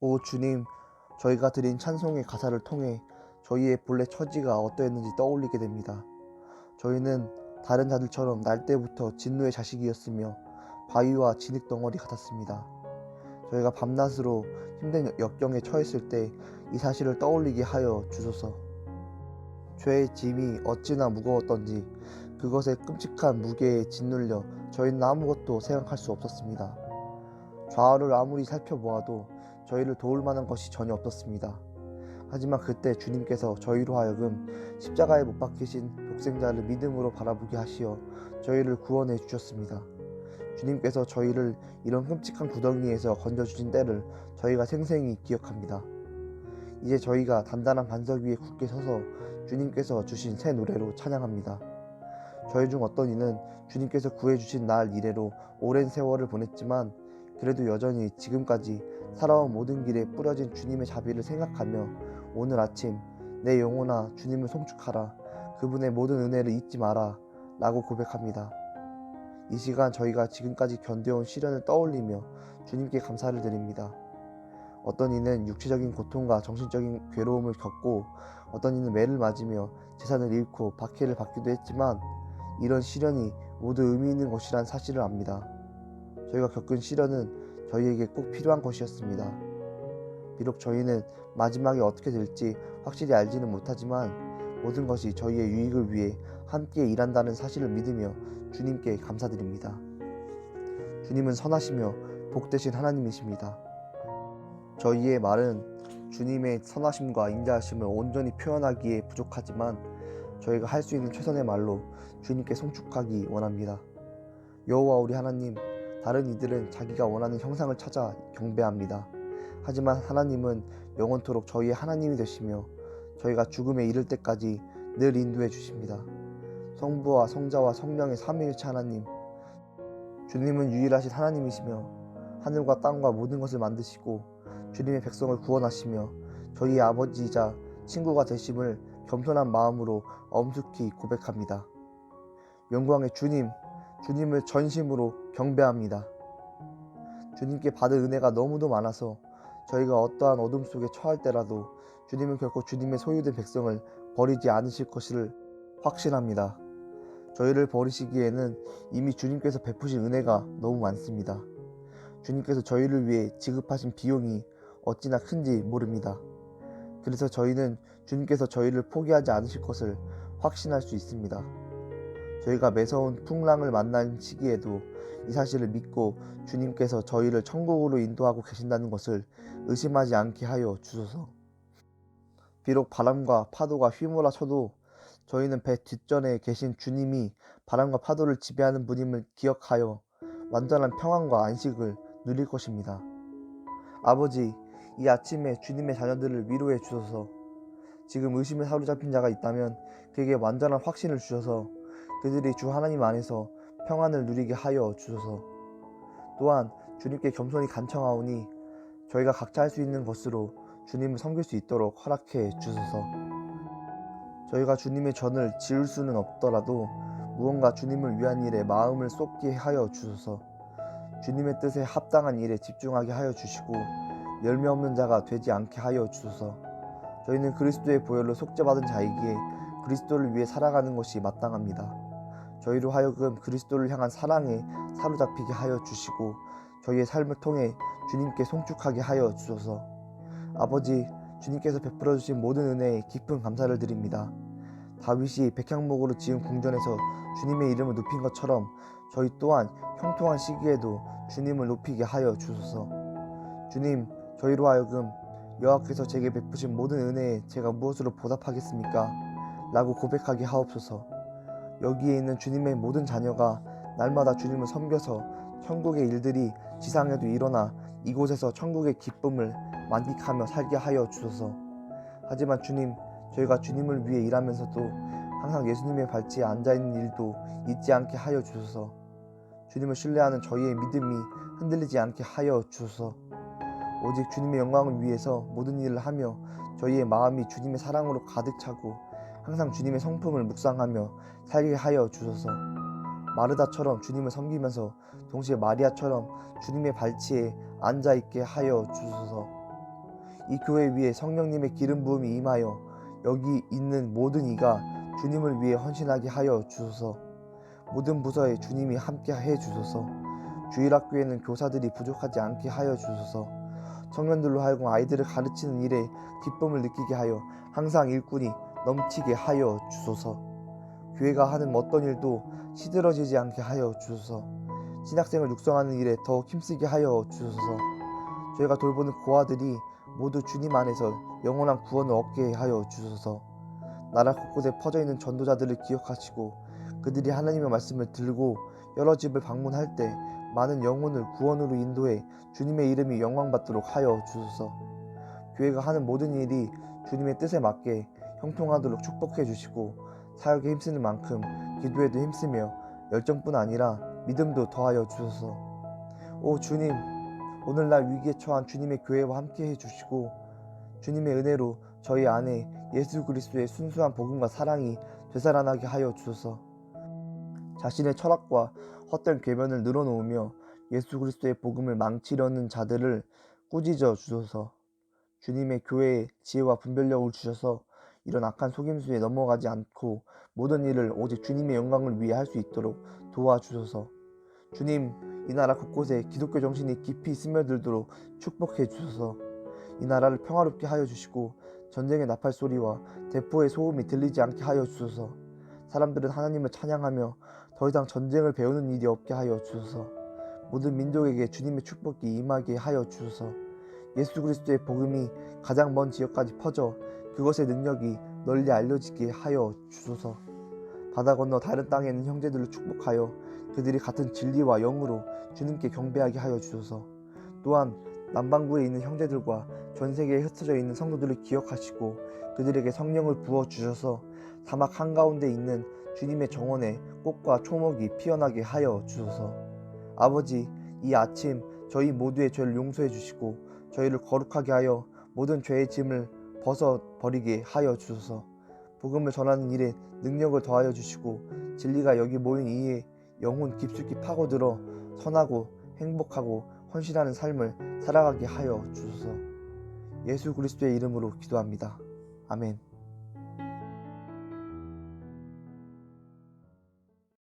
오 주님, 저희가 드린 찬송의 가사를 통해 저희의 본래 처지가 어떠했는지 떠올리게 됩니다. 저희는 다른 자들처럼 날 때부터 진노의 자식이었으며 바위와 진흙 덩어리 같았습니다. 저희가 밤낮으로 힘든 역경에 처했을 때 이 사실을 떠올리게 하여 주소서. 죄의 짐이 어찌나 무거웠던지 그것의 끔찍한 무게에 짓눌려 저희는 아무것도 생각할 수 없었습니다. 좌우를 아무리 살펴보아도 저희를 도울 만한 것이 전혀 없었습니다. 하지만 그때 주님께서 저희로 하여금 십자가에 못 박히신 독생자를 믿음으로 바라보게 하시어 저희를 구원해 주셨습니다. 주님께서 저희를 이런 끔찍한 구덩이에서 건져주신 때를 저희가 생생히 기억합니다. 이제 저희가 단단한 반석 위에 굳게 서서 주님께서 주신 새 노래로 찬양합니다. 저희 중 어떤 이는 주님께서 구해주신 날 이래로 오랜 세월을 보냈지만 그래도 여전히 지금까지 살아온 모든 길에 뿌려진 주님의 자비를 생각하며 오늘 아침 내 영혼아 주님을 송축하라 그분의 모든 은혜를 잊지 마라 라고 고백합니다. 이 시간 저희가 지금까지 견뎌온 시련을 떠올리며 주님께 감사를 드립니다. 어떤 이는 육체적인 고통과 정신적인 괴로움을 겪고 어떤 이는 매를 맞으며 재산을 잃고 박해를 받기도 했지만 이런 시련이 모두 의미 있는 것이란 사실을 압니다. 저희가 겪은 시련은 저희에게 꼭 필요한 것이었습니다. 비록 저희는 마지막에 어떻게 될지 확실히 알지는 못하지만 모든 것이 저희의 유익을 위해 함께 일한다는 사실을 믿으며 주님께 감사드립니다. 주님은 선하시며 복되신 하나님이십니다. 저희의 말은 주님의 선하심과 인자하심을 온전히 표현하기에 부족하지만 저희가 할 수 있는 최선의 말로 주님께 송축하기 원합니다. 여호와 우리 하나님, 다른 이들은 자기가 원하는 형상을 찾아 경배합니다. 하지만 하나님은 영원토록 저희의 하나님이 되시며 저희가 죽음에 이를 때까지 늘 인도해 주십니다. 성부와 성자와 성령의 삼위일체 하나님, 주님은 유일하신 하나님이시며 하늘과 땅과 모든 것을 만드시고 주님의 백성을 구원하시며 저희의 아버지이자 친구가 되심을 겸손한 마음으로 엄숙히 고백합니다. 영광의 주님, 주님을 전심으로 경배합니다. 주님께 받을 은혜가 너무도 많아서 저희가 어떠한 어둠 속에 처할 때라도 주님은 결코 주님의 소유된 백성을 버리지 않으실 것을 확신합니다. 저희를 버리시기에는 이미 주님께서 베푸신 은혜가 너무 많습니다. 주님께서 저희를 위해 지급하신 비용이 어찌나 큰지 모릅니다. 그래서 저희는 주님께서 저희를 포기하지 않으실 것을 확신할 수 있습니다. 저희가 매서운 풍랑을 만난 시기에도 이 사실을 믿고 주님께서 저희를 천국으로 인도하고 계신다는 것을 의심하지 않게 하여 주소서. 비록 바람과 파도가 휘몰아쳐도 저희는 배 뒷전에 계신 주님이 바람과 파도를 지배하는 분임을 기억하여 완전한 평안과 안식을 누릴 것입니다. 아버지, 이 아침에 주님의 자녀들을 위로해 주소서. 지금 의심에 사로잡힌 자가 있다면 그에게 완전한 확신을 주셔서 그들이 주 하나님 안에서 평안을 누리게 하여 주소서. 또한 주님께 겸손히 간청하오니 저희가 각자 할 수 있는 것으로 주님을 섬길 수 있도록 허락해 주소서. 저희가 주님의 전을 지을 수는 없더라도 무언가 주님을 위한 일에 마음을 쏟게 하여 주소서. 주님의 뜻에 합당한 일에 집중하게 하여 주시고 열매 없는 자가 되지 않게 하여 주소서. 저희는 그리스도의 보혈로 속죄받은 자이기에 그리스도를 위해 살아가는 것이 마땅합니다. 저희로 하여금 그리스도를 향한 사랑에 사로잡히게 하여 주시고 저희의 삶을 통해 주님께 송축하게 하여 주소서. 아버지, 주님께서 베풀어 주신 모든 은혜에 깊은 감사를 드립니다. 다윗이 백향목으로 지은 궁전에서 주님의 이름을 높인 것처럼 저희 또한 형통한 시기에도 주님을 높이게 하여 주소서. 주님, 저희로 하여금 여호와께서 제게 베푸신 모든 은혜에 제가 무엇으로 보답하겠습니까? 라고 고백하게 하옵소서. 여기에 있는 주님의 모든 자녀가 날마다 주님을 섬겨서 천국의 일들이 지상에도 일어나 이곳에서 천국의 기쁨을 만끽하며 살게 하여 주소서. 하지만 주님, 저희가 주님을 위해 일하면서도 항상 예수님의 발치에 앉아 있는 일도 잊지 않게 하여 주소서. 주님을 신뢰하는 저희의 믿음이 흔들리지 않게 하여 주소서. 오직 주님의 영광을 위해서 모든 일을 하며 저희의 마음이 주님의 사랑으로 가득 차고 항상 주님의 성품을 묵상하며 살게 하여 주소서. 마르다처럼 주님을 섬기면서 동시에 마리아처럼 주님의 발치에 앉아 있게 하여 주소서. 이 교회 위에 성령님의 기름 부음이 임하여 여기 있는 모든 이가 주님을 위해 헌신하게 하여 주소서. 모든 부서에 주님이 함께 해 주소서. 주일학교에는 교사들이 부족하지 않게 하여 주소서. 청년들로 하여금 아이들을 가르치는 일에 기쁨을 느끼게 하여 항상 일꾼이 넘치게 하여 주소서. 교회가 하는 어떤 일도 시들어지지 않게 하여 주소서. 신학생을 육성하는 일에 더욱 힘쓰게 하여 주소서. 저희가 돌보는 고아들이 모두 주님 안에서 영원한 구원을 얻게 하여 주소서. 나라 곳곳에 퍼져 있는 전도자들을 기억하시고 그들이 하나님의 말씀을 들고 여러 집을 방문할 때 많은 영혼을 구원으로 인도해 주님의 이름이 영광받도록 하여 주소서. 교회가 하는 모든 일이 주님의 뜻에 맞게 형통하도록 축복해 주시고 사역에 힘쓰는 만큼 기도에도 힘쓰며 열정뿐 아니라 믿음도 더하여 주소서. 오 주님, 오늘날 위기에 처한 주님의 교회와 함께 해 주시고 주님의 은혜로 저희 안에 예수 그리스도의 순수한 복음과 사랑이 되살아나게 하여 주소서. 자신의 철학과 헛된 궤변을 늘어놓으며 예수 그리스도의 복음을 망치려는 자들을 꾸짖어 주소서. 주님의 교회에 지혜와 분별력을 주셔서 이런 악한 속임수에 넘어가지 않고 모든 일을 오직 주님의 영광을 위해 할 수 있도록 도와주소서. 주님, 이 나라 곳곳에 기독교 정신이 깊이 스며들도록 축복해 주소서. 이 나라를 평화롭게 하여 주시고 전쟁의 나팔 소리와 대포의 소음이 들리지 않게 하여 주소서. 사람들은 하나님을 찬양하며 더 이상 전쟁을 배우는 일이 없게 하여 주소서. 모든 민족에게 주님의 축복이 임하게 하여 주소서. 예수 그리스도의 복음이 가장 먼 지역까지 퍼져 그것의 능력이 널리 알려지게 하여 주소서. 바다 건너 다른 땅에 있는 형제들을 축복하여 그들이 같은 진리와 영으로 주님께 경배하게 하여 주소서. 또한 남반구에 있는 형제들과 전 세계에 흩어져 있는 성도들을 기억하시고 그들에게 성령을 부어 주셔서 사막 한가운데 있는 주님의 정원에 꽃과 초목이 피어나게 하여 주소서. 아버지, 이 아침 저희 모두의 죄를 용서해 주시고 저희를 거룩하게 하여 모든 죄의 짐을 벗어 버리게 하여 주소서. 복음을 전하는 일에 능력을 더하여 주시고 진리가 여기 모인 이에 영혼 깊숙이 파고들어 선하고 행복하고 헌신하는 삶을 살아가게 하여 주소서. 예수 그리스도의 이름으로 기도합니다. 아멘.